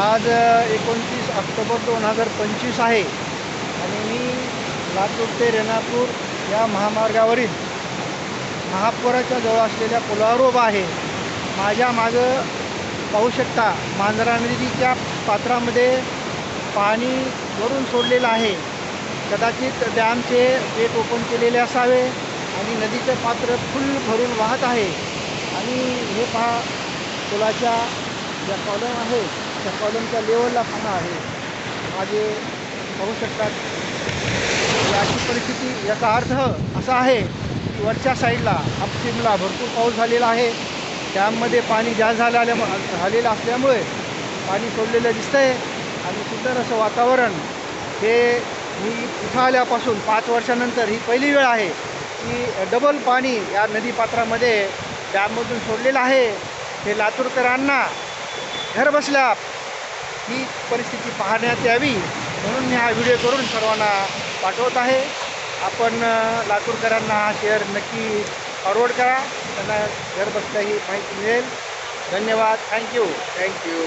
आज एकोणतीस ऑक्टोबर दोन हजार पंचवीस आहे. आणि मी लातूर ते रेणापूर या महामार्गावरील महापुराच्या जवळ असलेल्या पुलावर उभा आहे. माझ्या मागं पाहू शकता मांजरा नदीच्या पात्रामध्ये पाणी भरून सोडलेलं आहे. कदाचित डॅमचे गेट ओपन केलेले असावे आणि नदीचं पात्र फुल भरून वाहत आहे. आणि हे पहा पुलाच्या ज्या कॉलम आहे त्या कॉलमच्या लेवलला पाहणं आहे. मागे पाहू शकतात. अशी परिस्थिती याचा अर्थ असा आहे की वरच्या साईडला हापसिमला भरपूर पाऊस झालेला आहे. डॅममध्ये पाणी जास्त झालेल्या झालेलं असल्यामुळे पाणी सोडलेलं दिसतंय. आणि सुंदर असं वातावरण. हे मी इथं आल्यापासून पाच वर्षानंतर ही पहिली वेळ आहे की डबल पाणी या नदीपात्रामध्ये डॅममधून सोडलेलं आहे. हे लातूरकरांना घर बसल्या ही परिस्थिती पाहण्यात यावी म्हणून मी हा व्हिडिओ करून सर्वांना पाठवत आहे. आपण लातूरकरांना हा शेअर नक्की फॉरवर्ड करा. त्यांना घर बसल्या ही माहिती मिळेल. धन्यवाद. Thank you thank you